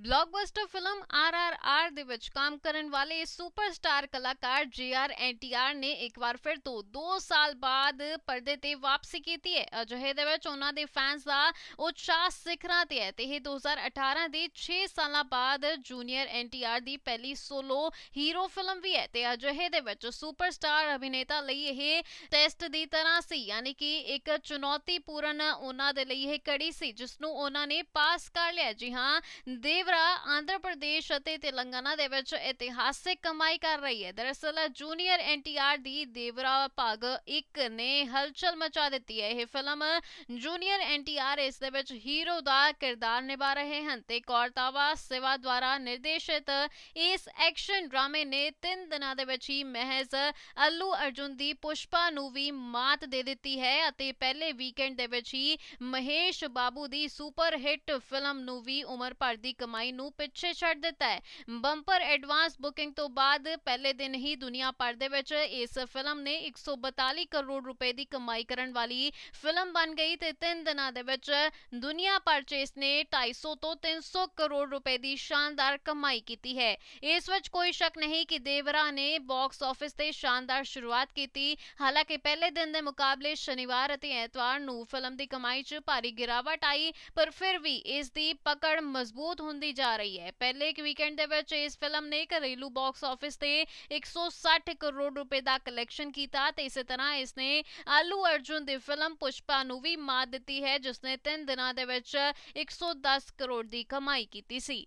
Blockbuster film RRR ਦੇ ਵਿੱਚ ਕੰਮ ਕਰਨ ਵਾਲੇ ਸੁਪਰਸਟਾਰ ਕਲਾਕਾਰ ਜੀਆਰ ਐਨਟੀਆਰ ਨੇ ਇੱਕ ਵਾਰ ਫਿਰ ਤੋਂ 2 ਸਾਲ ਬਾਅਦ ਪਰਦੇ ਤੇ ਵਾਪਸੀ ਕੀਤੀ ਹੈ। ਅਜਿਹੇ ਦੇ ਵਿੱਚ ਉਹਨਾਂ ਦੇ ਫੈਨਸ ਦਾ ਉਤਸ਼ਾਹ ਸਿਖਰਾਂ ਤੇ ਹੈ ਤੇ ਇਹ 2018 ਦੇ 6 ਸਾਲਾਂ ਬਾਅਦ ਜੂਨੀਅਰ ਐਨਟੀਆਰ ਦੀ ਪਹਿਲੀ ਸੋਲੋ ਹੀਰੋ ਫਿਲਮ ਵੀ ਹੈ ਤੇ ਅਜਿਹੇ ਦੇ ਵਿੱਚ ਸੁਪਰਸਟਾਰ ਅਭਿਨੇਤਾ ਲਈ ਇਹ ਟੈਸਟ ਦੀ ਤਰ੍ਹਾਂ ਸੀ, ਯਾਨੀ ਕਿ ਇੱਕ ਚੁਣੌਤੀਪੂਰਨ ਉਹਨਾਂ ਦੇ ਲਈ ਇਹ ਕੜੀ ਸੀ ਜਿਸ ਨੂੰ ਉਹਨਾਂ ਨੇ ਪਾਸ ਕਰ ਲਿਆ। ਜੀ ਹਾਂ, ਦੇਵ ਦੇਵਰਾ ਆਂਧਰਾ ਪ੍ਰਦੇਸ਼ ਅਤੇ ਤੇਲੰਗਾਨਾ ਦੇ ਵਿੱਚ ਇਤਿਹਾਸਿਕ ਕਮਾਈ ਕਰ ਰਹੀ ਹੈ। ਦਰਅਸਲ ਜੂਨੀਅਰ ਐਨਟੀਆਰ ਦੀ ਦੇਵਰਾ ਭਾਗ 1 ਨੇ ਹਲਚਲ ਮਚਾ ਦਿੱਤੀ ਹੈ। ਇਹ ਫਿਲਮ ਜੂਨੀਅਰ ਐਨਟੀਆਰ ਇਸ ਦੇ ਵਿੱਚ ਹੀਰੋ ਦਾ ਕਿਰਦਾਰ ਨਿਭਾ ਰਹੇ ਹਨ ਤੇ ਕੌਰਤਾਵਾ ਸਿਵਾ ਦੁਆਰਾ ਨਿਰਦੇਸ਼ਿਤ ਇਸ ਐਕਸ਼ਨ ਡਰਾਮੇ ਨੇ 3 ਦਿਨਾਂ ਦੇ ਵਿੱਚ ਹੀ ਮਹਿਜ਼ ਅੱਲੂ ਅਰਜੁਨ ਦੀ ਪੁਸ਼ਪਾ ਨੂੰ ਵੀ ਮਾਤ ਦੇ ਦਿੱਤੀ ਹੈ ਅਤੇ ਪਹਿਲੇ ਵੀਕਐਂਡ ਦੇ ਵਿੱਚ ਹੀ ਮਹੇਸ਼ ਬਾਬੂ ਦੀ ਸੁਪਰ ਹਿੱਟ ਫਿਲਮ ਨੂੰ ਵੀ ਉਮਰ ਭਰ ਦੀ ਕਮਾਈ ਨੂੰ ਪਿੱਛੇ ਛੱਡ ਦਿੱਤਾ ਹੈ। ਬੰਪਰ ਐਡਵਾਂਸ ਬੁਕਿੰਗ ਤੋਂ ਬਾਅਦ ਪਹਿਲੇ ਦਿਨ ਹੀ ਦੁਨੀਆ ਭਰ ਦੇ ਵਿੱਚ ਇਸ ਫਿਲਮ ਨੇ 142 ਕਰੋੜ ਰੁਪਏ ਦੀ ਕਮਾਈ ਕਰਨ ਵਾਲੀ ਫਿਲਮ ਬਣ ਗਈ ਤੇ 3 ਦਿਨਾਂ ਦੇ ਵਿੱਚ ਦੁਨੀਆ ਭਰ 'ਚ ਇਸ ਨੇ 250 ਤੋਂ 300 ਕਰੋੜ ਰੁਪਏ ਦੀ ਸ਼ਾਨਦਾਰ ਕਮਾਈ ਕੀਤੀ ਹੈ। ਇਸ ਵਿੱਚ ਕੋਈ ਸ਼ੱਕ ਨਹੀਂ ਕਿ ਦੇਵਰਾ ਨੇ ਬਾਕਸ ਆਫਿਸ ਤੇ ਸ਼ਾਨਦਾਰ ਸ਼ੁਰੂਆਤ ਕੀਤੀ। ਹਾਲਾਂਕਿ ਪਹਿਲੇ ਦਿਨ ਦੇ ਮੁਕਾਬਲੇ ਸ਼ਨੀਵਾਰ ਅਤੇ ਐਤਵਾਰ ਨੂੰ ਫਿਲਮ ਦੀ ਕਮਾਈ 'ਚ ਭਾਰੀ ਗਿਰਾਵਟ ਆਈ, ਪਰ ਫਿਰ ਵੀ ਇਸ ਦੀ ਪਕੜ ਮਜ਼ਬੂਤ ਹੁੰਦੀ ਜਾ ਰਹੀ ਹੈ। ਪਹਿਲੇ ਇੱਕ ਵੀਕਐਂਡ ਦੇ ਵਿੱਚ ਇਸ ਫਿਲਮ ਨੇ ਘਰੇਲੂ ਬਾਕਸ ਆਫਿਸ ਤੇ 160 ਕਰੋੜ ਰੁਪਏ ਦਾ ਕਲੈਕਸ਼ਨ ਕੀਤਾ ਤੇ ਇਸੇ ਤਰ੍ਹਾਂ ਇਸ ਨੇ ਆਲੂ ਅਰਜੁਨ ਦੀ ਫਿਲਮ ਪੁਸ਼ਪਾ ਨੂੰ ਵੀ ਮਾਤ ਦਿੱਤੀ ਹੈ ਜਿਸ ਨੇ 3 ਦਿਨਾਂ ਦੇ ਵਿੱਚ 110 ਕਰੋੜ ਦੀ ਕਮਾਈ ਕੀਤੀ ਸੀ।